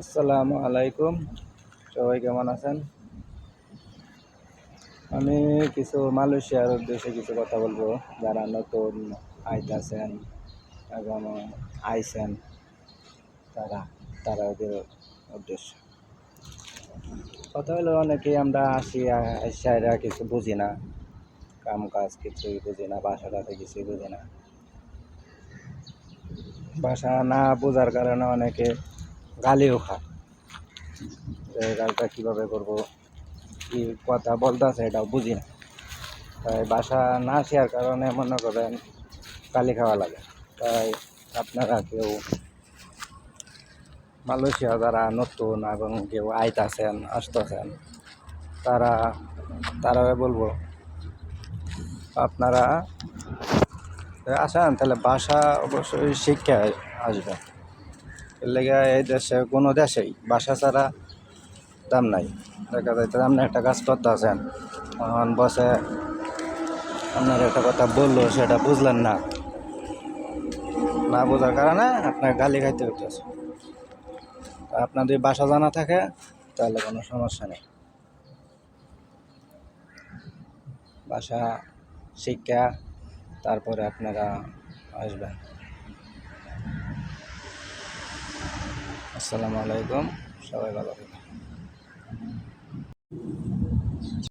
আসসালামু আলাইকুম। সবাই কেমন আছেন? আমি কিছু মালয়েশিয়ার উদ্দেশ্যে কিছু কথা বলব। যারা নতুন আইতাছেন এবং আইসেন তারা তারা ওদের উদ্দেশ্য। কথা হলো, অনেকেই আমরা আসি, আইসাইরা কিছু বুঝি না। কাম কাজ কিছুই বুঝি না বাসাটাতে কিছুই বুঝি না। ভাষা না বোঝার কারণে অনেকে গালিও এই কাজটা কীভাবে করব, কি কথা বলতেছে এটাও বুঝি না। তাই বাসা না শেয়ার কারণে মনে করেন গালি খাওয়া লাগে। তাই আপনারা কেউ মালয়েশিয়া যারা নতুন এবং কেউ আইতাছেন, আসতেছেন, তারা তারা বলব, আপনারা আসেন, তাহলে বাসা অবশ্যই শিক্ষা আসবে লেগে এই দেশে কোনো দেশেই বাসা ছাড়া দাম নাই। দেখা যাইতে আপনি একটা কাজ করতে আছেন তখন বসে আপনার একটা কথা বলল, সেটা বুঝলেন না। না বোঝার কারণে আপনার গালি খাইতে হইতেছে। আপনার যদি বাসা জানা থাকে, তাহলে কোনো সমস্যা নেই। বাসা শিক্ষা, তারপরে আপনারা আসবেন। আসসালামু আলাইকুম সবাই ভালো থাকবেন